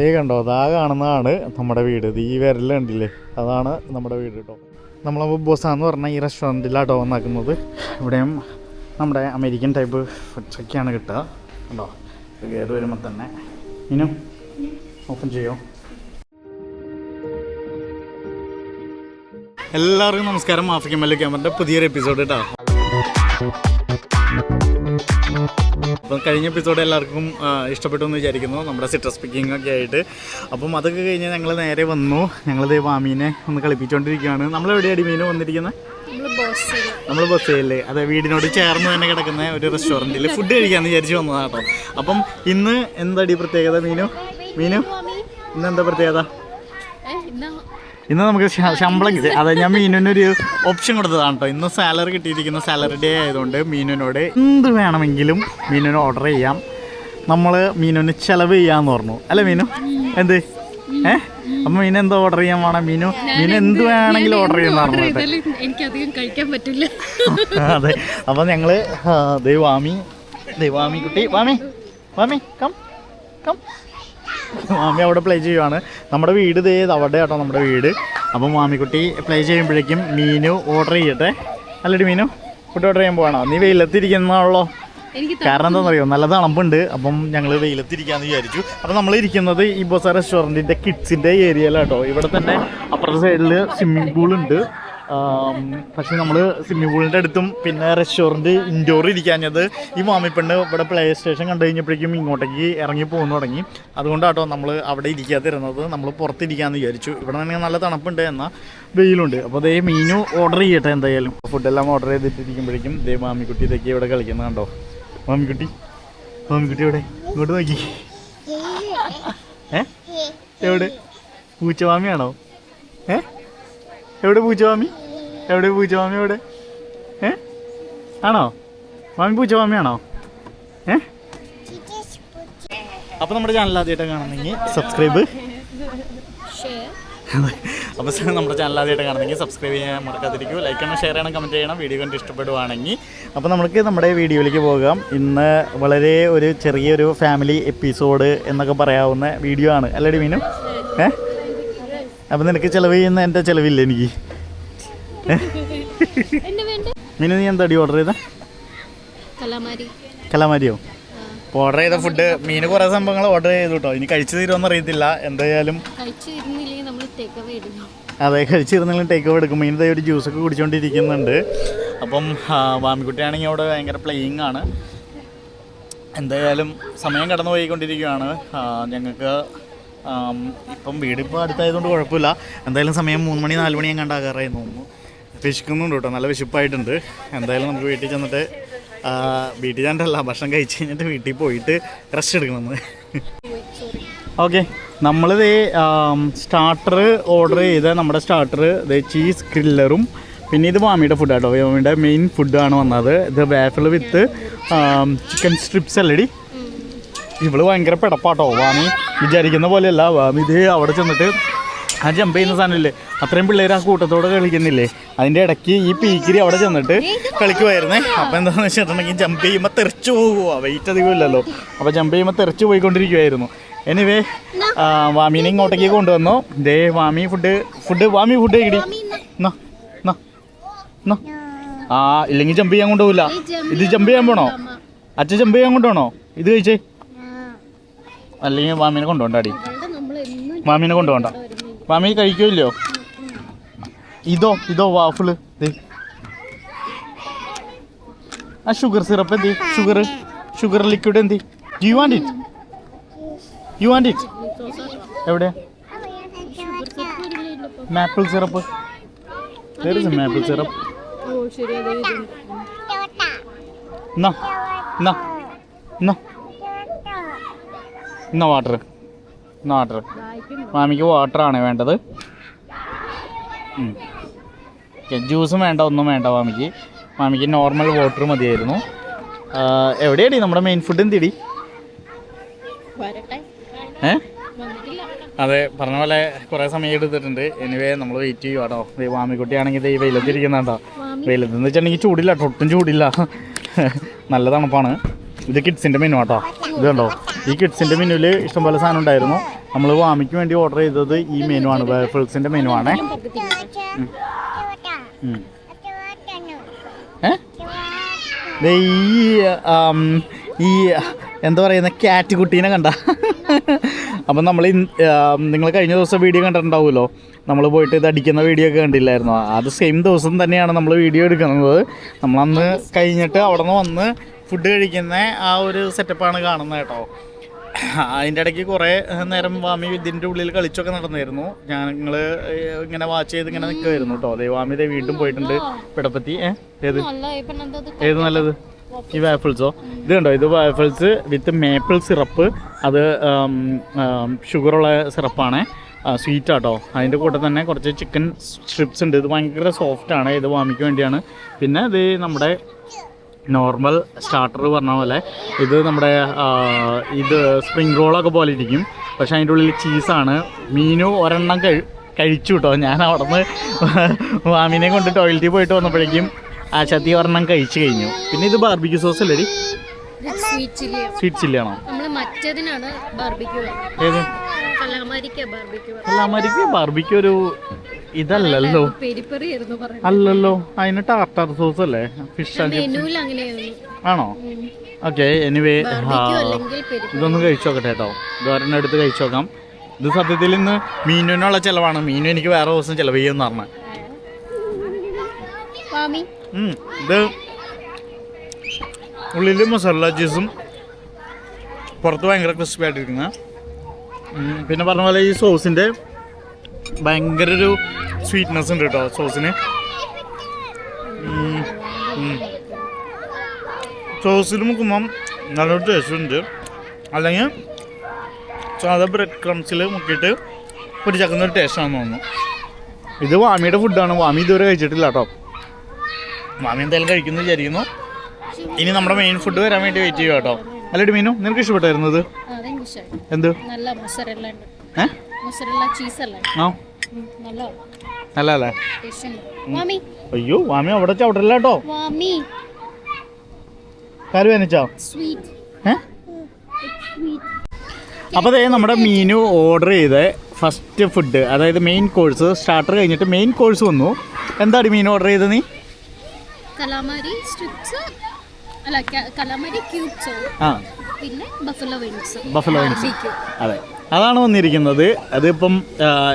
ഏ കണ്ടോ അതാ കാണുന്നതാണ് നമ്മുടെ വീട്. ഇത് ഈ വിരൽ കണ്ടില്ലേ? അതാണ് നമ്മുടെ വീട് കേട്ടോ. നമ്മളെ ബോസാന്ന് പറഞ്ഞാൽ ഈ റെസ്റ്റോറന്റിലാട്ടോ വന്നാക്കുന്നത്. ഇവിടെയും നമ്മുടെ അമേരിക്കൻ ടൈപ്പ് ഫുഡ്സൊക്കെയാണ് കിട്ടുക. കണ്ടോ? കയറി വരുമ്പോൾ തന്നെ. ഇനി ഓപ്പൺ ചെയ്യോ? എല്ലാവർക്കും നമസ്കാരം. ആഫ്രിക്കൻ മല്ലു ക്യാമറിന്റെ പുതിയൊരു എപ്പിസോഡ് കേട്ടോ അപ്പം കഴിഞ്ഞ എപ്പിസോഡ് എല്ലാവർക്കും ഇഷ്ടപ്പെട്ടു എന്ന് വിചാരിക്കുന്നു. നമ്മുടെ സിട്രസ് സ്പീക്കിംഗ് ഒക്കെ ആയിട്ട്. അപ്പം അതൊക്കെ കഴിഞ്ഞ് ഞങ്ങൾ നേരെ വന്നു. ഞങ്ങളിത് വാമീനെ ഒന്ന് കളിപ്പിച്ചുകൊണ്ടിരിക്കുകയാണ് നമ്മൾ എവിടെയാണ് മീൻ വന്നിരിക്കുന്നത് നമ്മൾ ബസ്സില്ലേ അതെ വീടിനോട് ചേർന്ന് തന്നെ കിടക്കുന്ന ഒരു റെസ്റ്റോറന്റിൽ ഫുഡ് കഴിക്കാമെന്ന് വിചാരിച്ചു വന്നതാണ് കേട്ടോ. അപ്പം ഇന്ന് എന്താടി പ്രത്യേകത മീനു? മീനു? ഇന്ന് എന്താ പ്രത്യേകത? ഇന്ന് നമുക്ക് ശമ്പളം കിട്ടി. അതെ ഞാൻ മീനുവിനൊരു ഓപ്ഷൻ കൊടുത്തതാണ് കേട്ടോ ഇന്ന് സാലറി കിട്ടിയിരിക്കുന്ന സാലറി ഡേ ആയതുകൊണ്ട് മീനുവിനോട് എന്ത് വേണമെങ്കിലും മീനുവിന് ഓർഡർ ചെയ്യാം. നമ്മൾ മീനുവിന് ചിലവ് ചെയ്യാന്ന് പറഞ്ഞു. അല്ലേ മീനു? എന്ത്? ഏ? അപ്പൊ മീൻ എന്താ ഓർഡർ ചെയ്യാൻ വേണം മീനു മീൻ എന്ത് വേണമെങ്കിലും ഓർഡർ ചെയ്യാൻ പറഞ്ഞു കേട്ടോ എനിക്കധികം കഴിക്കാൻ പറ്റില്ല. അതെ. അപ്പൊ ഞങ്ങൾ ദൈവാമി ദൈവാമി കുട്ടി വാമി വാമി കം കം മാമി അവിടെ പ്ലേ ചെയ്യുവാണ്. നമ്മുടെ വീട് ദേ അവിടെ കേട്ടോ നമ്മുടെ വീട്. അപ്പം മാമിക്കുട്ടി പ്ലേ ചെയ്യുമ്പോഴേക്കും മീനു ഓർഡർ ചെയ്യട്ടെ. അല്ലടി മീനു ഫുഡ് ഓർഡർ ചെയ്യാൻ പോകണോ നീ വെയിലത്തിരിക്കുന്നാണല്ലോ എനിക്ക് കാരണം എന്താണെന്നറിയോ നല്ല തണുപ്പുണ്ട്. അപ്പം ഞങ്ങൾ വെയിലത്തിരിക്കാന്ന് വിചാരിച്ചു. അപ്പം നമ്മൾ ഇരിക്കുന്നത് ഈ ബൊസ റെസ്റ്റോറന്റിന്റെ കിഡ്സിന്റെ ഏരിയയിലാട്ടോ ഇവിടെ തന്നെ അപ്പുറത്തെ സൈഡിൽ സ്വിമ്മിംഗ് പൂൾ ഉണ്ട്. പക്ഷേ നമ്മൾ സ്വിമ്മിംഗ് പൂളിന്റെ അടുത്തും പിന്നെ റെസ്റ്റോറന്റ് ഇൻഡോർ ഇരിക്കാഞ്ഞത് ഈ മാമിപ്പെണ്ണ് ഇവിടെ പ്ലേ സ്റ്റേഷൻ കണ്ടു കഴിഞ്ഞപ്പോഴേക്കും ഇങ്ങോട്ടേക്ക് ഇറങ്ങി പോകുന്നു തുടങ്ങി. അതുകൊണ്ടാട്ടോ നമ്മൾ അവിടെ ഇരിക്കാതിരുന്നത്. നമ്മൾ പുറത്തിരിക്കാമെന്ന് വിചാരിച്ചു. ഇവിടെ തന്നെ നല്ല തണുപ്പുണ്ട് എന്നാൽ വെയിലുണ്ട്. അപ്പോൾ അതേ മീനു ഓർഡർ ചെയ്യട്ടെ എന്തായാലും. ഫുഡെല്ലാം ഓർഡർ ചെയ്തിട്ടിരിക്കുമ്പോഴേക്കും ദേ മാമിക്കുട്ടി ഇതൊക്കെ ഇവിടെ കളിക്കുന്നത് കണ്ടോ? മാമിക്കുട്ടി മാമിക്കുട്ടി എവിടെ? ഇങ്ങോട്ട് നോക്കി. ഏ? എവിടെ? പൂച്ചമാമിയാണോ ഏ? എവിടെ പൂച്ചമാമി എവിടെ പൂച്ചമാമി എവിടെ ഏ? ആണോ? മാമി പൂച്ചമാമിയാണോ ഏ? അപ്പോൾ നമ്മുടെ ചാനൽ ആദ്യമായിട്ട് കാണുന്നെങ്കിൽ സബ്സ്ക്രൈബ് അപ്പോൾ നമ്മുടെ ചാനൽ ആദ്യമായിട്ട് കാണുന്നെങ്കിൽ സബ്സ്ക്രൈബ് ചെയ്യാൻ മറക്കാതിരിക്കും. ലൈക്ക് ചെയ്യണം ഷെയർ ചെയ്യണം കമന്റ് ചെയ്യണം. വീഡിയോ കണ്ട് ഇഷ്ടപ്പെടുവാണെങ്കിൽ. അപ്പോൾ നമുക്ക് നമ്മുടെ വീഡിയോയിലേക്ക് പോകാം. ഇന്ന് വളരെ ഒരു ചെറിയൊരു ഫാമിലി എപ്പിസോഡ് എന്നൊക്കെ പറയാവുന്ന വീഡിയോ ആണ്. അല്ലേ മീനു ഏ? അപ്പോൾ നിനക്ക് ചിലവ് ചെയ്യുന്ന എന്റെ ചിലവില്ല എനിക്ക്? ഇനി നീ എന്താടി ഓർഡർ ചെയ്ത? കലാമാരി. കലാമാരിയോ? ഓർഡർ ചെയ്ത ഫുഡ് മീന് കുറേ സംഭവങ്ങൾ ഓർഡർ ചെയ്തു കേട്ടോ ഇനി കഴിച്ചു തീരുമെന്ന് അറിയത്തില്ല. എന്തായാലും അതെ കഴിച്ചിരുന്നെങ്കിലും ടേക്ക് ഓഫ് എടുക്കും. മീൻ ദേ ഒരു ജ്യൂസൊക്കെ കുടിച്ചുകൊണ്ടിരിക്കുന്നുണ്ട് അപ്പം വാമിക്കുട്ടി വാമിക്കുട്ടിയാണെങ്കിൽ അവിടെ ഭയങ്കര പ്ലേയിങ് ആണ്. എന്തായാലും സമയം കടന്നു പോയിക്കൊണ്ടിരിക്കുകയാണ് ഞങ്ങൾക്ക് ഇപ്പം വീട് ഇപ്പോൾ അടുത്തായതുകൊണ്ട് കുഴപ്പമില്ല. എന്തായാലും സമയം മൂന്ന് മണി നാല് മണി ഞാൻ കണ്ടാകാറായി തോന്നുന്നു. വിശക്കുന്നുണ്ട് കേട്ടോ നല്ല വിശപ്പായിട്ടുണ്ട്. എന്തായാലും നമുക്ക് വീട്ടിൽ ചെന്നിട്ട് വീട്ടിൽ ചെന്നിട്ടല്ല ഭക്ഷണം കഴിച്ച് കഴിഞ്ഞിട്ട് വീട്ടിൽ പോയിട്ട് റെസ്റ്റ് എടുക്കണം ഓക്കെ നമ്മളിത് സ്റ്റാർട്ടർ ഓർഡർ ചെയ്ത നമ്മുടെ സ്റ്റാർട്ടർ ഇത് ചീസ് ഗ്രില്ലറും പിന്നെ ഇത് മാമിയുടെ ഫുഡ് കേട്ടോ മാമിയുടെ മെയിൻ ഫുഡാണ് വന്നത്. ഇത് വേഫിൾ വിത്ത് ചിക്കൻ സ്ട്രിപ്സ് അല്ലടി ഇവൾ ഭയങ്കര പിടപ്പാട്ടോ വാമി. വിചാരിക്കുന്ന പോലെയല്ല വാമി. ഇത് അവിടെ ചെന്നിട്ട് ആ ജമ്പ് ചെയ്യുന്ന സാധനമില്ലേ? അത്രയും പിള്ളേർ ആ കൂട്ടത്തോടെ കളിക്കുന്നില്ലേ? അതിന്റെ ഇടയ്ക്ക് ഈ പീക്കിരി അവിടെ ചെന്നിട്ട് കളിക്കുമായിരുന്നേ അപ്പം എന്താണെന്ന് വെച്ചിട്ടുണ്ടെങ്കിൽ ജമ്പ് ചെയ്യുമ്പോൾ തെറിച്ചു പോകുക വെയിറ്റ് അധികം ഇല്ലല്ലോ. അപ്പോൾ ജമ്പ് ചെയ്യുമ്പോൾ തെറിച്ചു പോയിക്കൊണ്ടിരിക്കുമായിരുന്നു എനിവേ വാമീനെ ഇങ്ങോട്ടേക്ക് കൊണ്ടുവന്നു. ദേ വാമി ഫുഡ് ഫുഡ് വാമി ഫുഡ് കിടി ആ ഇല്ലെങ്കിൽ ജമ്പ് ചെയ്യാൻ കൊണ്ടുപോകില്ല ഇത് ജമ്പ് ചെയ്യാൻ പോണോ? അച്ഛൻ ജമ്പ് ചെയ്യാൻ കൊണ്ടുപോകണോ ഇത് കഴിച്ചേ. അല്ലെങ്കിൽ മാമീനെ എന്നും മാമീനെ കൊണ്ടുപോണ്ട മാമി കഴിക്കുമല്ലോ? ഇതോ ഇതോ വാഫിൾ ആ ഷുഗർ സിറപ്പ് എന്തി? ഷുഗർ ഷുഗർ ലിക്വിഡ് എന്തി? You want it you want it എവിടെയാ മാപ്പിൾ സിറപ്പ് മാപ്പിൾ സിറപ്പ്. എന്നാ എന്നാ എന്നാ എന്നാ വാട്ടർ ഇന്ന വാട്ടർ. മാമിക്ക് വാട്ടറാണ് വേണ്ടത്. ജ്യൂസും വേണ്ട ഒന്നും വേണ്ട മാമിക്ക്. മാമിക്ക് നോർമൽ വാട്ടർ മതിയായിരുന്നു. എവിടെയാടി നമ്മുടെ മെയിൻ ഫുഡ് എന്തിടി? ഏ? അതെ പറഞ്ഞ പോലെ കുറെ സമയം എടുത്തിട്ടുണ്ട്. എനിവേ നമ്മൾ വെയിറ്റ് ചെയ്യുവാട്ടോ മാമിക്കുട്ടിയാണെങ്കിൽ ഈ വെയിലത്തിരിക്കുന്നുണ്ടോ വെയിലത്ത് എന്ന് വെച്ചിട്ടുണ്ടെങ്കിൽ ചൂടില്ല ഒട്ടും ചൂടില്ല. നല്ല തണുപ്പാണ്. ഇത് കിഡ്സിന്റെ മെനു കേട്ടോ ഇത് കണ്ടോ? ഈ കിഡ്സിന്റെ മെനുവിൽ ഇഷ്ടംപോലെ സാധനം ഉണ്ടായിരുന്നു. നമ്മൾ വാമിക്ക് വേണ്ടി ഓർഡർ ചെയ്തത് ഈ മെനു ആണ്. വേഫിൾസിന്റെ മെനു ആണ്. ഈ ഈ എന്താ പറയുന്ന ക്യാറ്റ് കുട്ടീനെ കണ്ട. അപ്പം നമ്മൾ നിങ്ങൾ കഴിഞ്ഞ ദിവസം വീഡിയോ കണ്ടിട്ടുണ്ടാവുമല്ലോ. നമ്മൾ പോയിട്ട് ഇത് അടിക്കുന്ന വീഡിയോ ഒക്കെ കണ്ടില്ലായിരുന്നു? അത് സെയിം ദിവസം തന്നെയാണ് നമ്മൾ വീഡിയോ എടുക്കുന്നത്. നമ്മളന്ന് കഴിഞ്ഞിട്ട് അവിടെ നിന്ന് വന്ന് ഫുഡ് കഴിക്കുന്ന ആ ഒരു സെറ്റപ്പാണ് കാണുന്നത് കേട്ടോ. അതിന്റെ ഇടയ്ക്ക് കുറേ നേരം വാമി ഇതിന്റെ ഉള്ളിൽ കളിച്ചൊക്കെ നടന്നായിരുന്നു. ഞങ്ങൾ ഇങ്ങനെ വാച്ച് ചെയ്ത് ഇങ്ങനെ നിൽക്കുമായിരുന്നു കേട്ടോ. അതെ വാമി ദേ വീണ്ടും പോയിട്ടുണ്ട്. പിടപ്പത്തി ഏത്? ഏത് നല്ലത്? ഈ വാഫിൾസോ ഇത് കണ്ടോ? ഇത് വാഫിൾസ് വിത്ത് മേപ്പിൾ സിറപ്പ് അത് ഷുഗറുള്ള സിറപ്പാണ് സ്വീറ്റ് ആട്ടോ. അതിന്റെ കൂടെ തന്നെ കുറച്ച് ചിക്കൻ സ്ട്രിപ്സ് ഉണ്ട്. ഇത് ഭയങ്കര സോഫ്റ്റ് ആണ്. ഇത് വാമിക്ക് വേണ്ടിയാണ്. പിന്നെ ഇത് നമ്മുടെ നോർമൽ സ്റ്റാർട്ടർ പറഞ്ഞ പോലെ ഇത് നമ്മുടെ ഇത് സ്പ്രിംഗ് റോളൊക്കെ പോലെ ഇരിക്കും. പക്ഷേ അതിന്റെ ഉള്ളിൽ ചീസാണ്. മീനു ഒരെണ്ണം കഴി കഴിച്ചു കേട്ടോ ഞാൻ അവിടെ നിന്ന് വാമിനെ കൊണ്ട് ടോയ്ലറ്റിൽ പോയിട്ട് വന്നപ്പോഴേക്കും ആ ചത്തി ഒരെണ്ണം കഴിച്ചു കഴിഞ്ഞു. പിന്നെ ഇത് ബാർബിക്യൂ സോസ് അല്ലേ സ്വീറ്റ് ചില്ലി ആണോ? ചില്ലിയാണോ നമ്മൾ മറ്റതിനാണ് ബാർബിക്യൂ ഏത്? ഒരു ഇതല്ലല്ലോ. ആയിരുന്നു പറയുന്നത്. അല്ലല്ലോ അതിന് ടാർട്ടാർ സോസ് അല്ലേ? ഫിഷ് ആണോ? ഓക്കെ എനിവേ ഇതൊന്ന് കഴിച്ചു നോക്കട്ടെ കേട്ടോ. ഇതൊരെണ്ണം എടുത്ത് കഴിച്ചു നോക്കാം. ഇത് സത്യത്തിൽ ഇന്ന് മീനുവിനുള്ള ചിലവാണ്. മീനു എനിക്ക് വേറെ ദിവസം ചിലവ് ചെയ്യുമെന്ന് ഉം, ഇത് ഉള്ളിൽ മസാല ചീസും പുറത്ത് ഭയങ്കര ക്രിസ്പി ആയിട്ടിരിക്കുന്ന. പിന്നെ പറഞ്ഞ പോലെ ഈ സോസിന്റെ ഭയങ്കര ഒരു സ്വീറ്റ്നെസ് ഉണ്ട് കേട്ടോ സോസിന്. സോസിൽ മുക്കുമ്പം നല്ലൊരു ടേസ്റ്റ് ഉണ്ട്. അല്ലെങ്കിൽ സാധാ ബ്രെഡ് ക്രംസിൽ മുക്കിയിട്ട് പൊരിച്ചക്കുന്ന ഒരു ടേസ്റ്റാണെന്ന് തോന്നുന്നു. ഇത് വാമിയുടെ ഫുഡാണ് വാമി ഇതുവരെ കഴിച്ചിട്ടില്ല കേട്ടോ വാമി എന്തായാലും കഴിക്കുന്നു വിചാരിക്കുന്നു. ഇനി നമ്മുടെ മെയിൻ ഫുഡ് വരാൻ വേണ്ടി വെയിറ്റ് ചെയ്യുക കേട്ടോ അല്ലടി മീനു നിനക്ക് ഇഷ്ടപ്പെട്ടായിരുന്നത്? എന്ത്? നല്ല മൊസറല്ല ഉണ്ട്. ഏ? മൊസറല്ല ചീസ് അല്ലേ നല്ല. നല്ലല്ലേ വാമി. അയ്യോ മാമി അവിടെ ചവിട്ടല്ല കേട്ടോ. വാമി. കാൽ വേനച്ചോ? സ്വീറ്റ്. അപ്പോൾ അതേ നമ്മുടെ മീനു ഓർഡർ ചെയ്ത് ഫസ്റ്റ് ഫുഡ് അതായത് മെയിൻ കോഴ്സ് സ്റ്റാർട്ടർ കഴിഞ്ഞിട്ട് മെയിൻ കോഴ്സ് വന്നു. എന്താണ് മീൻ ഓർഡർ ചെയ്തത് നീ? കലാമാരി സ്ട്രിപ്സ് ബഫലോ വിങ്സ് അതെ. അതാണ് വന്നിരിക്കുന്നത്. അതിപ്പം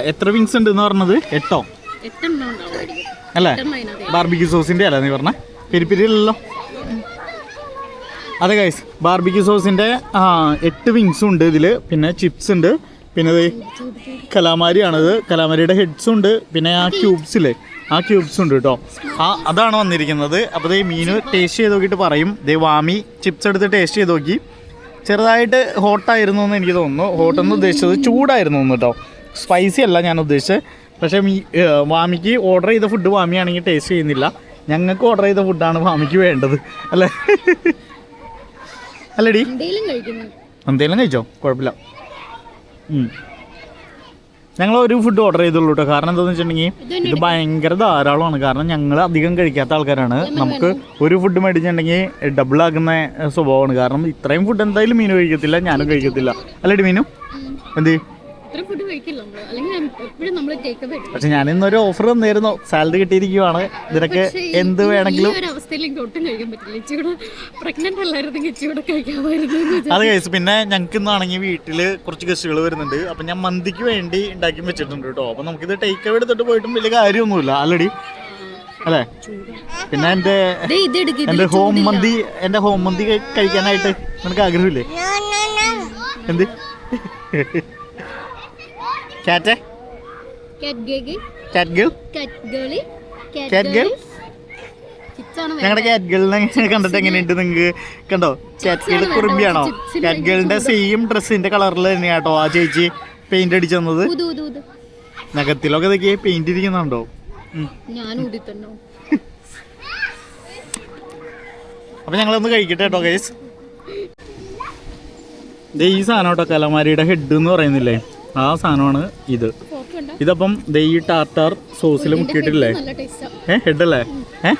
എത്ര വിങ്സ് ഉണ്ട് എന്ന് പറഞ്ഞത്? എട്ടോ? അല്ലേ? ബാർബിക്യൂ സോസിന്റെ അല്ല നീ പറഞ്ഞ? പെരിപ്പിരിയല്ലല്ലോ. അതെ ഗൈസ് ബാർബിക്യൂ സോസിന്റെ ആ എട്ട് വിങ്സും ഉണ്ട് ഇതിൽ. പിന്നെ ചിപ്സ് ഉണ്ട്. പിന്നെ കലാമാരിയാണത് കലാമാരിയാണിത്. കലാമാരിയുടെ ഹെഡ്സും ഉണ്ട്. പിന്നെ ആ ക്യൂബ്സില്ലേ ആ ക്യൂബ്സ് ഉണ്ട് കേട്ടോ ആ അതാണ് വന്നിരിക്കുന്നത്. അപ്പോൾ ഈ മീൻ ടേസ്റ്റ് ചെയ്ത് നോക്കിയിട്ട് പറയും. ദേ വാമി ചിപ്സ് എടുത്ത് ടേസ്റ്റ് ചെയ്ത് നോക്കി. ചെറുതായിട്ട് ഹോട്ടായിരുന്നു എന്ന് എനിക്ക് തോന്നുന്നു. ഹോട്ട് എന്ന് ഉദ്ദേശിച്ചത് ചൂടായിരുന്നു എന്ന് കേട്ടോ സ്പൈസി അല്ല ഞാൻ ഉദ്ദേശിച്ചത്. പക്ഷേ മീ വാമിക്ക് ഓർഡർ ചെയ്ത ഫുഡ് വാമിയാണെങ്കിൽ ടേസ്റ്റ് ചെയ്യുന്നില്ല. ഞങ്ങൾക്ക് ഓർഡർ ചെയ്ത ഫുഡാണ് വാമിക്ക് വേണ്ടത്. അല്ലേ? അല്ലടി? എന്തെങ്കിലും എന്തേലും കഴിച്ചോ? കുഴപ്പമില്ല. ഞങ്ങൾ ഒരു ഫുഡ് ഓർഡർ ചെയ്തുള്ളൂ കേട്ടോ കാരണം എന്താന്ന് വെച്ചിട്ടുണ്ടെങ്കിൽ ഇത് ഭയങ്കര ധാരാളമാണ്. കാരണം ഞങ്ങൾ അധികം കഴിക്കാത്ത ആൾക്കാരാണ്. നമുക്ക് ഒരു ഫുഡ് മേടിച്ചിട്ടുണ്ടെങ്കിൽ ഡബിൾ ആക്കുന്ന സ്വഭാവമാണ്. കാരണം ഇത്രയും ഫുഡ് എന്തായാലും മീനു കഴിക്കത്തില്ല ഞാനും കഴിക്കത്തില്ല. അല്ലേടി മീനു? എന്ത്? പക്ഷെ ഞാൻ ഇന്നൊരു ഓഫർ തന്നിരുന്നു. സാലറി കിട്ടിയിരിക്കുവാണ്. നിനക്ക് എന്ത് വേണമെങ്കിലും. അത് കഴിച്ചു പിന്നെ ഞങ്ങൾക്ക് ഇന്നാണെങ്കിൽ വീട്ടിൽ കുറച്ച് ഗസ്റ്റുകൾ വരുന്നുണ്ട്. അപ്പൊ ഞാൻ മന്തിക്ക് വേണ്ടി ഉണ്ടാക്കി വെച്ചിട്ടുണ്ട് കേട്ടോ. അപ്പൊ നമുക്കിത് ടേക്ക് അവേ എടുത്തിട്ട് പോയിട്ടും വലിയ കാര്യമൊന്നുമില്ല. ആൾറെഡി അല്ലേ? പിന്നെ എന്റെ എന്റെ ഹോം മന്തി എന്റെ ഹോം മന്തി കഴി- കഴിക്കാനായിട്ട് നിനക്ക് ആഗ്രഹമില്ലേ? എന്ത്? Cat girl? ഗേൾ ക്യാറ്റ് ആണ് ഞങ്ങളുടെ Cat കാറ്റ് ഗേളിനെ കണ്ടിട്ട് എങ്ങനെയുണ്ട് നിങ്ങൾക്ക് കണ്ടോ? കാറ്റ് ഗേൾ കുറുമ്പിയാണോ? Cat കാറ്റ് ഗേളിന്റെ സെയിം ഡ്രസ്സിന്റെ കളറിൽ തന്നെയാട്ടോ ആ ചേച്ചി പെയിന്റ് അടിച്ചു തന്നത്. നഖത്തിലൊക്കെ ഇതൊക്കെ പെയിന്റ് ഇരിക്കുന്നുണ്ടോ? അപ്പൊ ഞങ്ങളൊന്ന് കഴിക്കട്ടെ കേട്ടോ ഗൈസ് ഈ സാധനം കേട്ടോ കലമാരിയുടെ ഹെഡ് എന്ന് പറയുന്നില്ലേ? ആ സാധനമാണ് ഇത്. ഇതപ്പം ദൈ ഈ ടാർട്ടാർ സോസിൽ മുക്കിയിട്ടില്ലേ? ഏഹ് ഹെഡ് അല്ലേ? ഏഹ്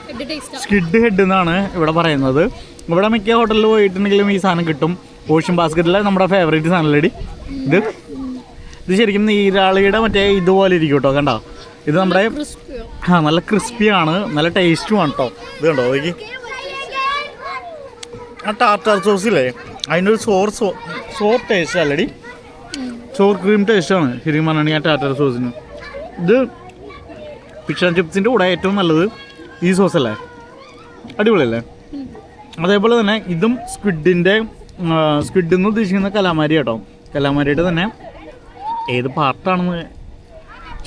സ്കിഡ് ഹെഡ് എന്നാണ് ഇവിടെ പറയുന്നത്. ഇവിടെ മിക്ക ഹോട്ടലിൽ പോയിട്ടുണ്ടെങ്കിലും ഈ സാധനം കിട്ടും. ഓഷ്യൻ ബാസ്ക്കറ്റിലെ നമ്മുടെ ഫേവറേറ്റ് സാധനമല്ലേടി ഇത്? ഇത്? ശരിക്കും നീരാളിയുടെ മറ്റേ ഇതുപോലെ ഇരിക്കും കേട്ടോ കണ്ടോ? ഇത് നമ്മുടെ ആ. നല്ല ക്രിസ്പിയാണ് നല്ല ടേസ്റ്റും ആണ് കേട്ടോ ഇത് കണ്ടോ? നോക്കി. ആ ടാർട്ടാർ സോസില്ലേ അതിന്റെ ഒരു സോർ സോ സോർ ടേസ്റ്റ് അല്ലടി സോർ ക്രീം ടേസ്റ്റാണ് ശരിക്കും പറഞ്ഞാൽ ആ ടാർട്ടാർ സോസിന് ഇത് ഫിഷ് ആൻഡ് ചിപ്സിന്റെ കൂടെ ഏറ്റവും നല്ലത് ഈ സോസ് അല്ലേ? അടിപൊളിയല്ലേ? അതേപോലെ തന്നെ ഇതും സ്ക്വിഡിന്റെ സ്ക്വിഡ് എന്ന് ഉദ്ദേശിക്കുന്ന കലാമാരി കേട്ടോ. കലാമാരിയുടെ തന്നെ ഏത് പാർട്ടാണെന്ന്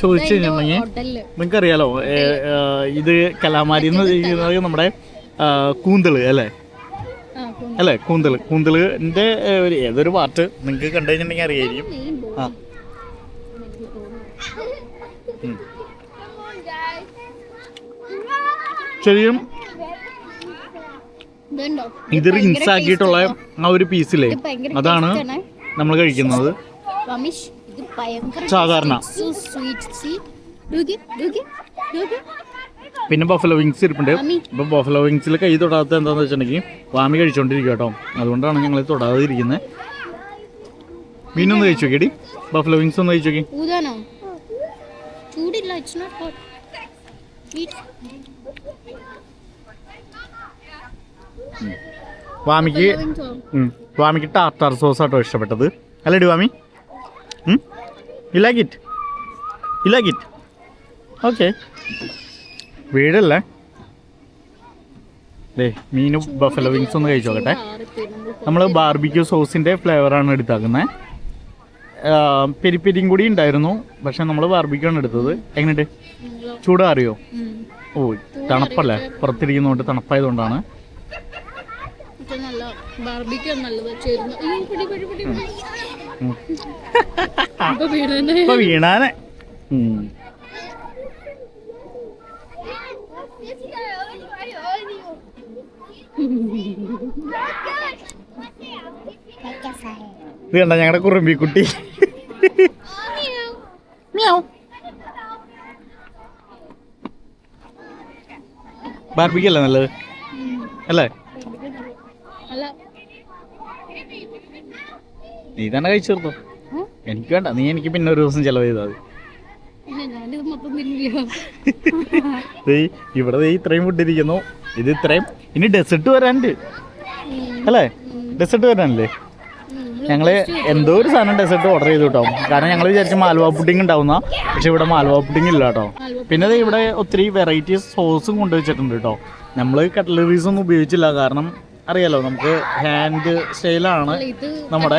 ചോദിച്ചു കഴിഞ്ഞിട്ടുണ്ടെങ്കിൽ നിങ്ങൾക്കറിയാലോ ഇത് കലാമാരി എന്ന് ഉദ്ദേശിക്കുന്നത് നമ്മുടെ കൂന്തൾ അല്ലേ? അല്ലേ? കൂന്തൾ. കൂന്തളിന്റെ ഏതൊരു പാർട്ട് നിങ്ങൾക്ക് കണ്ടു കഴിഞ്ഞിട്ടുണ്ടെങ്കിൽ അറിയായിരിക്കും. ആ. ശരിയും ഇത് റിങ്സ് ആക്കിയിട്ടുള്ള ആ ഒരു പീസില്ലേ അതാണ് നമ്മൾ കഴിക്കുന്നത്. സാധാരണ. പിന്നെ ബഫലോ വിങ്സ് ഇരിപ്പുണ്ട്. ഇപ്പൊ ബഫലോ വിങ്സിൽ കൈ തൊടാത്ത എന്താന്ന് വെച്ചിട്ടുണ്ടെങ്കിൽ വാമി കഴിച്ചോണ്ടിരിക്കും കേട്ടോ അതുകൊണ്ടാണ് ഞങ്ങൾ തൊടാതെ ഇരിക്കുന്നത് മീനൊന്ന് കഴിച്ചു നോക്കിയടി ബഫലോ വിങ്സ് ഒന്ന് കഴിച്ചു നോക്കി ഊതാനോ? ചൂടില്ല ഇറ്റ്സ് നോട്ട് ഹോട്ട് വാമിക്ക് വാമിക്ക് ടാർട്ടാർ സോസ് ആട്ടോ ഇഷ്ടപ്പെട്ടത്. അല്ലേടി Vami like it like it okay വീടല്ലേ? ദേ മീനും ബഫലോ വിങ്സ് ഒന്ന് കഴിച്ചോക്കട്ടെ. നമ്മൾ ബാർബിക്യൂ സോസിന്റെ ഫ്ലേവറാണ് എടുത്താക്കുന്നത് പെരി പെരിയും കൂടി ഉണ്ടായിരുന്നു. പക്ഷെ നമ്മൾ വർബിക്കാണ് എടുത്തത്. എങ്ങനെയുണ്ട്? ചൂടാറിയോ? ഓ തണുപ്പല്ലേ? പുറത്തിരിക്കുന്നതുകൊണ്ട് തണുപ്പായതുകൊണ്ടാണ്. നല്ല ബാർബിക്യൂ നല്ലത്. ഇത് കണ്ട ഞങ്ങളുടെ കുറുമ്പിക്കുട്ടി. ബാർബിക്കല്ലേ നല്ലത്. അല്ലേ? നീ തന്നെ കഴിച്ചു തീർത്തോ? എനിക്ക് വേണ്ട. നീ എനിക്ക് പിന്നെ ഒരു ദിവസം ചെലവ് ചെയ്താൽ മതി. ഇവിടെ നീ ഇത്രയും ഫുഡ് ഇരിക്കുന്നു. ഇത് ഇത്രയും. ഇനി ഡെസേർട്ട് വരാനുണ്ട്. അല്ലേ? ഡെസേർട്ട് വരാനല്ലേ? ഞങ്ങൾ എന്തോ ഒരു സാധനം ഡെസേർട്ട് ഓർഡർ ചെയ്തു കേട്ടോ കാരണം ഞങ്ങൾ വിചാരിച്ച മാൽവ പുഡിംഗ് ഉണ്ടാവുന്ന. പക്ഷെ ഇവിടെ മാൽവ പുഡിംഗ് ഇല്ല കേട്ടോ പിന്നെ ഇവിടെ ഒത്തിരി വെറൈറ്റി സോസും കൊണ്ടുവച്ചിട്ടുണ്ട് കേട്ടോ നമ്മൾ കട്ട്ലറീസ് ഒന്നും ഉപയോഗിച്ചില്ല. കാരണം അറിയാലോ നമുക്ക് ഹാൻഡ് സ്റ്റൈലാണ് നമ്മുടെ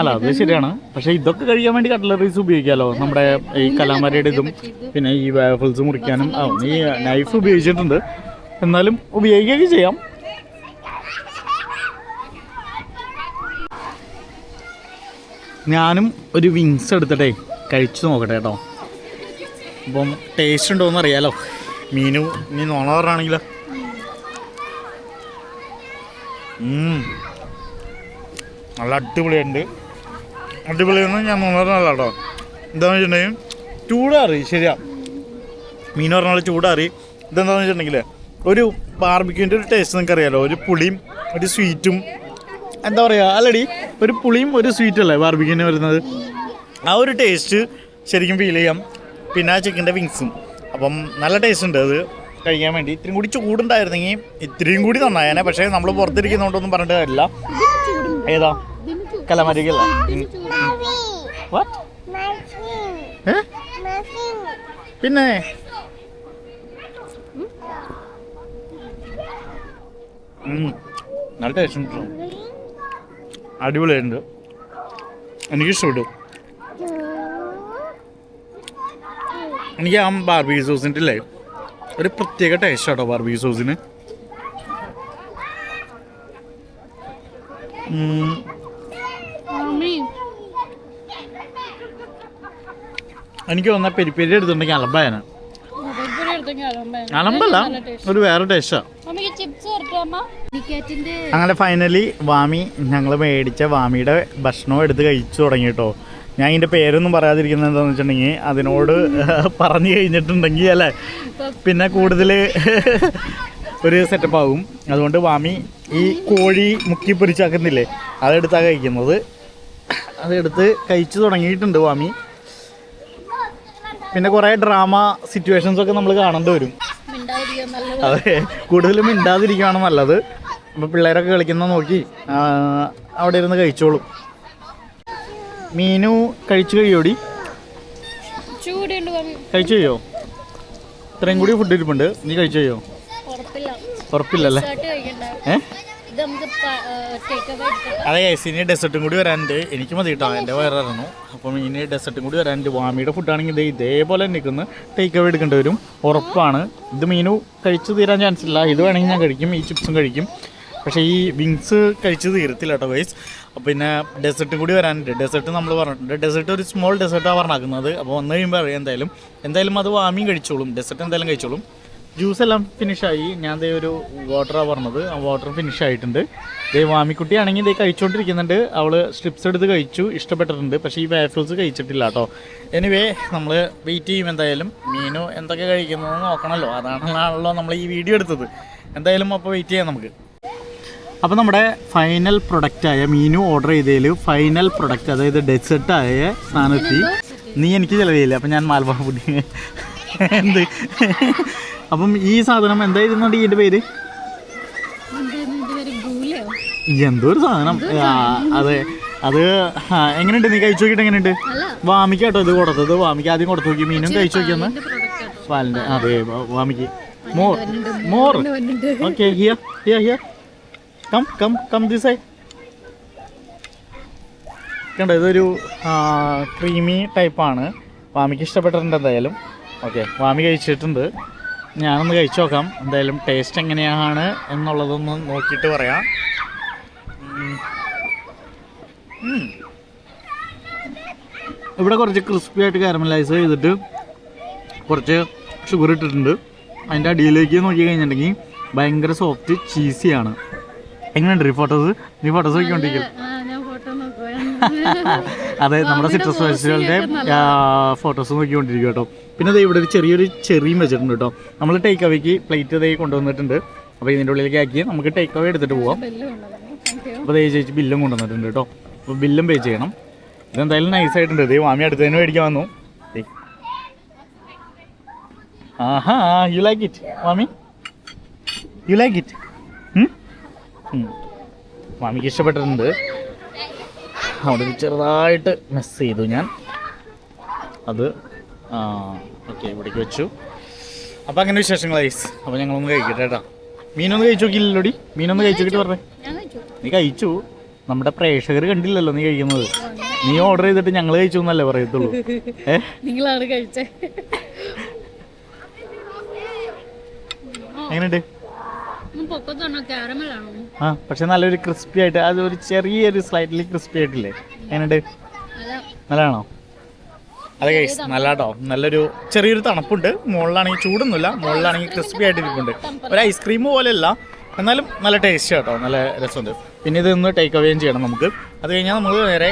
അല്ല അത് ശരിയാണ്. പക്ഷെ ഇതൊക്കെ കഴിക്കാൻ വേണ്ടി കട്ട്ലറീസ് ഉപയോഗിക്കാമല്ലോ നമ്മുടെ ഈ കലാമരയുടെ ഇതും പിന്നെ ഈ വേഫിൾസ് മുറിക്കാനും ഈ നൈഫ് ഉപയോഗിച്ചിട്ടുണ്ട്. എന്നാലും ഉപയോഗിക്കുകയൊക്കെ ചെയ്യാം. ഞാനും ഒരു വിങ്സ് എടുത്തിട്ടേ കഴിച്ചു നോക്കട്ടെ കേട്ടോ. അപ്പം ടേസ്റ്റ് ഉണ്ടോ എന്ന് അറിയാലോ. മീനു നീ നോണ പറഞ്ഞാണെങ്കിലോ. നല്ല അടിപൊളിയുണ്ട്. അടിപൊളിയെന്ന് ഞാൻ നോണല്ല കേട്ടോ. എന്താണെന്ന് വെച്ചിട്ടുണ്ടെങ്കിൽ ചൂടാറി ശരിയാ. മീൻ പറഞ്ഞാൽ ചൂടാറി. ഇതെന്താണെന്ന് വെച്ചിട്ടുണ്ടെങ്കിൽ ഒരു ബാർബിക്യൂന്റെ ഒരു ടേസ്റ്റ് നിങ്ങൾക്ക് അറിയാലോ ഒരു പുളിയും ഒരു സ്വീറ്റും എന്താ പറയുക അല്ലടി ഒരു പുളിയും ഒരു സ്വീറ്റും അല്ലേ ബാർബിക്കിന് വരുന്നത്? ആ ഒരു ടേസ്റ്റ് ശരിക്കും ഫീൽ ചെയ്യാം. പിന്നെ ആ ചിക്കന്റെ വിങ്സും അപ്പം നല്ല ടേസ്റ്റ് ഉണ്ട് അത് കഴിക്കാൻ വേണ്ടി. ഇത്രയും കൂടി ചൂടുണ്ടായിരുന്നെങ്കിൽ ഇത്രയും കൂടി നന്നായേനെ. പക്ഷേ നമ്മൾ പുറത്തിരിക്കുന്നതുകൊണ്ടൊന്നും പറഞ്ഞിട്ട് കാര്യമില്ല. ഏതാ? കലമരിക്കല്ല പിന്നെ? നല്ല ടേസ്റ്റ് ഉണ്ട് അടിപൊളിയുണ്ട് എനിക്ക് ഇഷ്ടപ്പെട്ടു എനിക്ക് ആ ബാർബി സോസിന്റെ അല്ലേ ഒരു പ്രത്യേക ടേസ്റ്റ് കേട്ടോ ബാർബി സോസിന് എനിക്ക് വന്ന പെരി പെരി എടുത്തിട്ടുണ്ടെങ്കിൽ അലമ്പായന. അലമ്പല്ല ഒരു വേറെ ടേസ്റ്റാണ് അങ്ങനെ ഫൈനലി വാമി ഞങ്ങൾ മേടിച്ച വാമിയുടെ ഭക്ഷണം എടുത്ത് കഴിച്ചു തുടങ്ങി കേട്ടോ ഞാൻ ഇതിന്റെ പേരൊന്നും പറയാതിരിക്കുന്നത് എന്താണെന്ന് വെച്ചിട്ടുണ്ടെങ്കിൽ അതിനോട് പറഞ്ഞു കഴിഞ്ഞിട്ടുണ്ടെങ്കിൽ അല്ലേ? പിന്നെ കൂടുതൽ ഒരു സെറ്റപ്പ് ആകും അതുകൊണ്ട് വാമി ഈ കോഴി മുക്കി പൊരിച്ചാക്കുന്നില്ലേ അതെടുത്താണ് കഴിക്കുന്നത്. അതെടുത്ത് കഴിച്ചു തുടങ്ങിയിട്ടുണ്ട് വാമി. പിന്നെ കുറേ ഡ്രാമ സിറ്റുവേഷൻസൊക്കെ നമ്മൾ കാണേണ്ടി വരും. അതെ കൂടുതലും മിണ്ടാതിരിക്കുകയാണ് നല്ലത്. അപ്പോൾ പിള്ളേരൊക്കെ കളിക്കുന്ന നോക്കി അവിടെ ഇരുന്ന് കഴിച്ചോളും. മീനു കഴിച്ചു കഴിയോടി? കഴിച്ചു കഴിയോ? ഇത്രയും കൂടി ഫുഡ് ഇരിപ്പുണ്ട്. നീ കഴിച്ചു കഴിയോ? ഉറപ്പില്ല. ഉറപ്പില്ലല്ലേ? ഡെസേർട്ട് അതെ ഇനി ഡെസർട്ടും കൂടി വരാനുണ്ട്. എനിക്ക് മതി കേട്ടോ എന്റെ വയറിറങ്ങും അപ്പം ഇനി ഡെസേർട്ടും കൂടി വരാനുണ്ട്. വാമിയുടെ ഫുഡാണെങ്കിൽ ഇത് ഇതേപോലെ നിൽക്കുന്ന ടേക്ക് അവേ എടുക്കേണ്ടി വരും. ഉറപ്പാണ്. ഇത് മീനു കഴിച്ചു തീരാൻ ചാൻസ് ഇല്ല. ഇത് വേണമെങ്കിൽ ഞാൻ കഴിക്കും. ഈ ചിപ്സും കഴിക്കും. പക്ഷേ ഈ വിങ്സ് കഴിച്ചു തീരത്തില്ല കേട്ടോ വൈസ് പിന്നെ ഡെസേർട്ടും കൂടി വരാനുണ്ട്. ഡെസേർട്ട് നമ്മൾ പറഞ്ഞിട്ടുണ്ട്. ഡെസേർട്ട് ഒരു സ്മോൾ ഡെസേർട്ടാണ് പറഞ്ഞാക്കുന്നത്. അപ്പോൾ വന്നു കഴിയുമ്പോൾ അറിയാം എന്തായാലും. എന്തായാലും അത് വാമിയും കഴിച്ചോളും. ഡെസേർട്ട് എന്തായാലും കഴിച്ചോളും. ജ്യൂസ് എല്ലാം ഫിനിഷായി ഞാൻ ദേ ഒരു വാട്ടറാണ് പറഞ്ഞത്. ആ വാട്ടർ ഫിനിഷ് ആയിട്ടുണ്ട്. ദേ വാമിക്കുട്ടി ആണെങ്കിൽ ദേ കഴിച്ചുകൊണ്ടിരിക്കുന്നുണ്ട് അവൾ സ്ട്രിപ്സ് എടുത്ത് കഴിച്ചു. ഇഷ്ടപ്പെട്ടിട്ടുണ്ട്. പക്ഷേ ഈ വാഫിൾസ് കഴിച്ചിട്ടില്ല കേട്ടോ എനിവേ നമ്മൾ വെയിറ്റ് ചെയ്യും എന്തായാലും. മീനു എന്തൊക്കെ കഴിക്കുന്നതെന്ന് നോക്കണമല്ലോ അതാണല്ലോ നമ്മൾ ഈ വീഡിയോ എടുത്തത്. എന്തായാലും അപ്പോൾ വെയിറ്റ് ചെയ്യാം നമുക്ക്. അപ്പോൾ നമ്മുടെ ഫൈനൽ പ്രൊഡക്റ്റായ മീനു ഓർഡർ ചെയ്തതിൽ ഫൈനൽ പ്രൊഡക്റ്റ് അതായത് ഡെസേർട്ടായ സാധനത്തി നീ എനിക്ക് ചിലവില്ല അപ്പം ഞാൻ മാൽബ പുഡിങ് എന്ത്? അപ്പം ഈ സാധനം എന്തായിരുന്നു ഇതിന്റെ പേര്? എന്തോ ഒരു സാധനം. അതെ അത് എങ്ങനെയുണ്ട്? നീ കഴിച്ചു നോക്കിയിട്ട് എങ്ങനെയുണ്ട്? വാമിക്ക് കേട്ടോ ഇത് കൊടുത്തത്. വാമിക്ക് ആദ്യം കൊടുത്തു നോക്കി. മീനും കഴിച്ചു നോക്കിയെന്ന് പാലിന്റെ അതെ വാമിക്ക്. More more. Okay here here here come come come this side കണ്ടോ ഇതൊരു ക്രീമി ടൈപ്പാണ് വാമിക്ക് ഇഷ്ടപ്പെട്ടിട്ടുണ്ട് എന്തായാലും. ഓക്കെ വാമി കഴിച്ചിട്ടുണ്ട്. ഞാനൊന്ന് കഴിച്ചു നോക്കാം എന്തായാലും ടേസ്റ്റ് എങ്ങനെയാണ് എന്നുള്ളതൊന്ന് നോക്കിയിട്ട് പറയാം. ഇവിടെ കുറച്ച് ക്രിസ്പി ആയിട്ട് കാരമലൈസ് ചെയ്തിട്ട് കുറച്ച് ഷുഗർ ഇട്ടിട്ടുണ്ട്. അതിന്റെ അടിയിലേക്ക് നോക്കി കഴിഞ്ഞിട്ടുണ്ടെങ്കിൽ ഭയങ്കര സോഫ്റ്റ് ചീസിയാണ് എങ്ങനെയുണ്ട്? ഈ ഫോട്ടോസ് നീ ഫോട്ടോസ് നോക്കിക്കൊണ്ടിരിക്കും അതെ നമ്മുടെ സിട്രസ് ഫെസ്റ്റിവലിന്റെ ഫോട്ടോസ് നോക്കിക്കൊണ്ടിരിക്കും കേട്ടോ. പിന്നെ ദേ ഇവിടെ ഒരു ചെറിയൊരു ചെറിയും വെച്ചിട്ടുണ്ട് കേട്ടോ. നമ്മൾ ടേക്ക് അവേക്ക് പ്ലേറ്റ് ഇതായി കൊണ്ടുവന്നിട്ടുണ്ട്. അപ്പോൾ ഇതിന്റെ ഉള്ളിലേക്ക് ആക്കി നമുക്ക് ടേക്ക് അവേ എടുത്തിട്ട് പോവാം. അപ്പോൾ ദേ ചേച്ചി ബില്ലും കൊണ്ടുവന്നിട്ടുണ്ട് കേട്ടോ. അപ്പോൾ ബില്ലും പേ ചെയ്യണം. ഇതെന്തായാലും നൈസ് ആയിട്ടുണ്ട്. ദേ മാമി അടുത്തതിന് മേടിക്കാൻ വന്നു. ആഹാ you like it Mami? You like it മാമിക്ക് ഇഷ്ടപ്പെട്ടിട്ടുണ്ട്. അവിടെ ചെറുതായിട്ട് മിസ് ചെയ്തു ഞാൻ. അത് ഓക്കെ ഇവിടേക്ക് വെച്ചു. അപ്പോൾ അങ്ങനെ വിശേഷങ്ങൾ ഐസ് അപ്പോൾ ഞങ്ങളൊന്ന് കഴിക്കട്ടെ കേട്ടോ. മീനൊന്നും കഴിച്ചു നോക്കിയില്ലല്ലോടി? മീനൊന്ന് കഴിച്ചു നോക്കിയിട്ട് പറഞ്ഞേ. നീ കഴിച്ചു. നമ്മുടെ പ്രേക്ഷകർ കണ്ടില്ലല്ലോ നീ കഴിക്കുന്നത്. നീ ഓർഡർ ചെയ്തിട്ട് ഞങ്ങൾ കഴിച്ചു എന്നല്ലേ പറയത്തുള്ളൂ. നിങ്ങളാണ് കഴിച്ചേ. എങ്ങനെയുണ്ട്? ആ പക്ഷെ നല്ലൊരു ക്രിസ്പി ആയിട്ട് അത് ഒരു ചെറിയൊരു സ്ലൈറ്റ്ലി ക്രിസ്പി ആയിട്ടില്ലേ? എങ്ങനെയുണ്ട്? നല്ലതാണോ? അതെ ഗൈസ് നല്ല കേട്ടോ നല്ലൊരു ചെറിയൊരു തണുപ്പുണ്ട്. മുകളിലാണെങ്കിൽ ചൂടൊന്നുമില്ല. മുകളിലാണെങ്കിൽ ക്രിസ്പി ആയിട്ട് ഇരിപ്പുണ്ട് ഒരു ഐസ്ക്രീം പോലെയല്ല. എന്നാലും നല്ല ടേസ്റ്റ് കേട്ടോ നല്ല രസമുണ്ട്. പിന്നെ ഇതൊന്ന് ടേക്ക് അവേയും ചെയ്യണം നമുക്ക്. അത് കഴിഞ്ഞാൽ നമ്മൾ നേരെ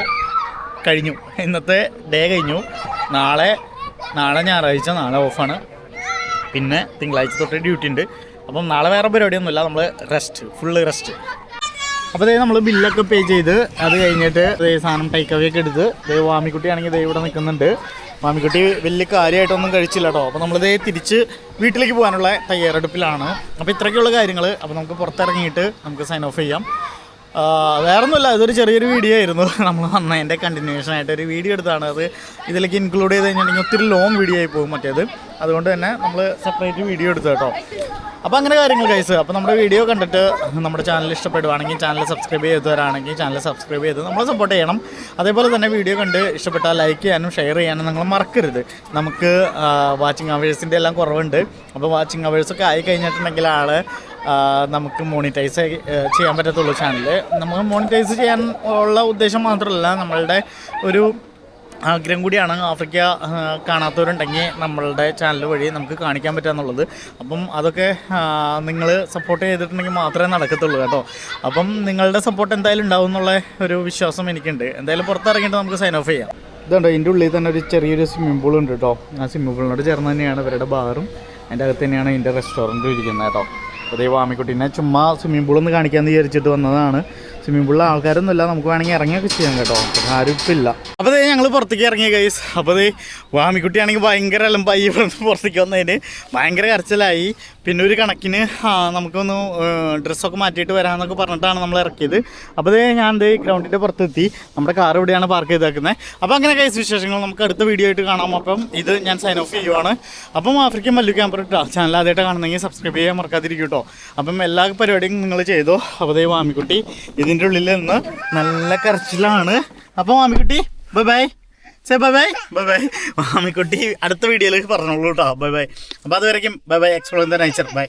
കഴിഞ്ഞു. ഇന്നത്തെ ഡേ കഴിഞ്ഞു. നാളെ നാളെ ഞായറാഴ്ച നാളെ ഓഫാണ് പിന്നെ തിങ്കളാഴ്ച തൊട്ട് ഡ്യൂട്ടി ഉണ്ട്. അപ്പം നാളെ വേറെ പരിപാടിയൊന്നുമില്ല. നമ്മൾ റെസ്റ്റ് ഫുള്ള് റെസ്റ്റ് അപ്പോൾ ദേ നമ്മൾ ബില്ലൊക്കെ പേ ചെയ്ത് അത് കഴിഞ്ഞിട്ട് സാധനം ടേക്ക് അവേ ഒക്കെ എടുത്ത് ദേ വാമിക്കുട്ടി ആണെങ്കിൽ ദേ ഇവിടെ നിൽക്കുന്നുണ്ട്. വാമിക്കുട്ടി വലിയ കാര്യമായിട്ടൊന്നും കഴിച്ചില്ല കേട്ടോ അപ്പോൾ നമ്മൾ ദേ തിരിച്ച് വീട്ടിലേക്ക് പോകാനുള്ള തയ്യാറെടുപ്പിലാണ്. അപ്പോൾ ഇത്രയൊക്കെയുള്ള കാര്യങ്ങൾ അപ്പോൾ നമുക്ക് പുറത്തിറങ്ങിയിട്ട് നമുക്ക് സൈൻ ഓഫ് ചെയ്യാം. വേറൊന്നുമില്ല ഇതൊരു ചെറിയൊരു വീഡിയോ ആയിരുന്നു. നമ്മൾ വന്നതിന്റെ കണ്ടിന്യൂഷൻ ആയിട്ട് ഒരു വീഡിയോ എടുത്താണ് അത് ഇതിലേക്ക് ഇൻക്ലൂഡ് ചെയ്ത് കഴിഞ്ഞിട്ടുണ്ടെങ്കിൽ ഒത്തിരി ലോങ് വീഡിയോ ആയി പോകും മറ്റേത്. അതുകൊണ്ട് തന്നെ നമ്മൾ സെപ്പറേറ്റ് വീഡിയോ എടുത്തു കേട്ടോ. അപ്പോൾ അങ്ങനെ കാര്യങ്ങൾ കൈസ് അപ്പോൾ നമ്മുടെ വീഡിയോ കണ്ടിട്ട് നമ്മുടെ ചാനൽ ഇഷ്ടപ്പെടുവാണെങ്കിൽ ചാനൽ സബ്സ്ക്രൈബ് ചെയ്തവരാണെങ്കിൽ ചാനൽ സബ്സ്ക്രൈബ് ചെയ്ത് നമ്മളെ സപ്പോർട്ട് ചെയ്യണം. അതേപോലെ തന്നെ വീഡിയോ കണ്ട് ഇഷ്ടപ്പെട്ടാൽ ലൈക്ക് ചെയ്യാനും ഷെയർ ചെയ്യാനും നിങ്ങൾ മറക്കരുത്. നമുക്ക് വാച്ചിങ് അവേഴ്സിന്റെ എല്ലാം കുറവുണ്ട്. അപ്പോൾ വാച്ചിങ് അവേഴ്സൊക്കെ ആയി കഴിഞ്ഞിട്ടുണ്ടെങ്കിൽ ആൾ നമുക്ക് മോണിറ്റൈസ് ചെയ്യാൻ പറ്റത്തുള്ളൂ ചാനൽ നമുക്ക് മോണിറ്റൈസ് ചെയ്യാൻ ഉള്ള ഉദ്ദേശം മാത്രമല്ല നമ്മളുടെ ഒരു ആഗ്രഹം കൂടിയാണ് ആഫ്രിക്ക കാണാത്തവരുണ്ടെങ്കിൽ നമ്മളുടെ ചാനൽ വഴി നമുക്ക് കാണിക്കാൻ പറ്റുക എന്നുള്ളത്. അപ്പം അതൊക്കെ നിങ്ങൾ സപ്പോർട്ട് ചെയ്തിട്ടുണ്ടെങ്കിൽ മാത്രമേ നടക്കത്തുള്ളൂ കേട്ടോ. അപ്പം നിങ്ങളുടെ സപ്പോർട്ട് എന്തായാലും ഉണ്ടാവും എന്നുള്ള ഒരു വിശ്വാസം എനിക്കുണ്ട്. എന്തായാലും പുറത്തിറങ്ങിയിട്ട് നമുക്ക് സൈൻ ഓഫ് ചെയ്യാം. ഇതുണ്ട് ഇതിന്റെ ഉള്ളിൽ തന്നെ ഒരു ചെറിയൊരു സ്വിമ്മിംഗ് പൂൾ ഉണ്ട് കേട്ടോ. ആ സ്വിമ്മിംഗ് പൂളിനോട് ചേർന്ന് തന്നെയാണ് ഇവരുടെ ബാറും അതിന്റെ അകത്ത് തന്നെയാണ് ഇതിന്റെ റെസ്റ്റോറന്റും ഇരിക്കുന്നത് കേട്ടോ. അതേ ആമിക്കുട്ടീനെ ചുമ്മാ സ്വിമ്മിംഗ് പൂൾ ഒന്ന് കാണിക്കാമെന്ന് വിചാരിച്ചിട്ട് വന്നതാണ്. സ്വിമ്മിംഗ് പൂളിൽ ആൾക്കാരൊന്നുമില്ല നമുക്ക് വേണമെങ്കിൽ ഇറങ്ങിയൊക്കെ ചെയ്യാം കേട്ടോ. ആരും ഇല്ല അപ്പോൾ ഞങ്ങൾ പുറത്തേക്ക് ഇറങ്ങിയ ഗൈസ് അപ്പോൾ വാമിക്കുട്ടിയാണെങ്കിൽ ഭയങ്കര അലമ്പായി ഇവിടുന്ന് പുറത്തേക്ക് വന്നതിന്. ഭയങ്കര കരച്ചിലായി. പിന്നെ ഒരു കണക്കിന് നമുക്കൊന്ന് ഡ്രസ്സൊക്കെ മാറ്റിയിട്ട് വരാമെന്നൊക്കെ പറഞ്ഞിട്ടാണ് നമ്മൾ ഇറക്കിയത്. അപ്പോൾ ഞാൻ ഇത് ഗ്രൗണ്ടിന്റെ പുറത്തെത്തി. നമ്മുടെ കാർ ഇവിടെയാണ് പാർക്ക് ചെയ്തേക്കുന്നത് അപ്പോൾ അങ്ങനെ കൈസ് വിശേഷങ്ങൾ നമുക്ക് അടുത്ത വീഡിയോ ആയിട്ട് കാണാം. അപ്പം ഇത് ഞാൻ സൈൻ ഓഫ് ചെയ്യുവാണ്. അപ്പം ആഫ്രിക്കൻ മല്ലു ക്യാമ്പർ ഇട്ടാ ചാനൽ ആദ്യമായിട്ട് കാണുന്നെങ്കിൽ സബ്സ്ക്രൈബ് ചെയ്യാൻ മറക്കാതിരിക്കും കേട്ടോ അപ്പം എല്ലാ പരിപാടിയും നിങ്ങൾ ചെയ്തോ? അപ്പോൾ ദേ മാമിക്കുട്ടി ഇതിന്റെ ഉള്ളിൽ നിന്ന് നല്ല കരച്ചിലാണ്. അപ്പോൾ മാമിക്കുട്ടി ബൈ ബൈ സേ മാമിക്കുട്ടി അടുത്ത വീഡിയോയിലേക്ക് പറഞ്ഞോളൂ കേട്ടോ. ബൈ ബൈ അപ്പോൾ അതുവരയ്ക്കും bye bye explore the nature bye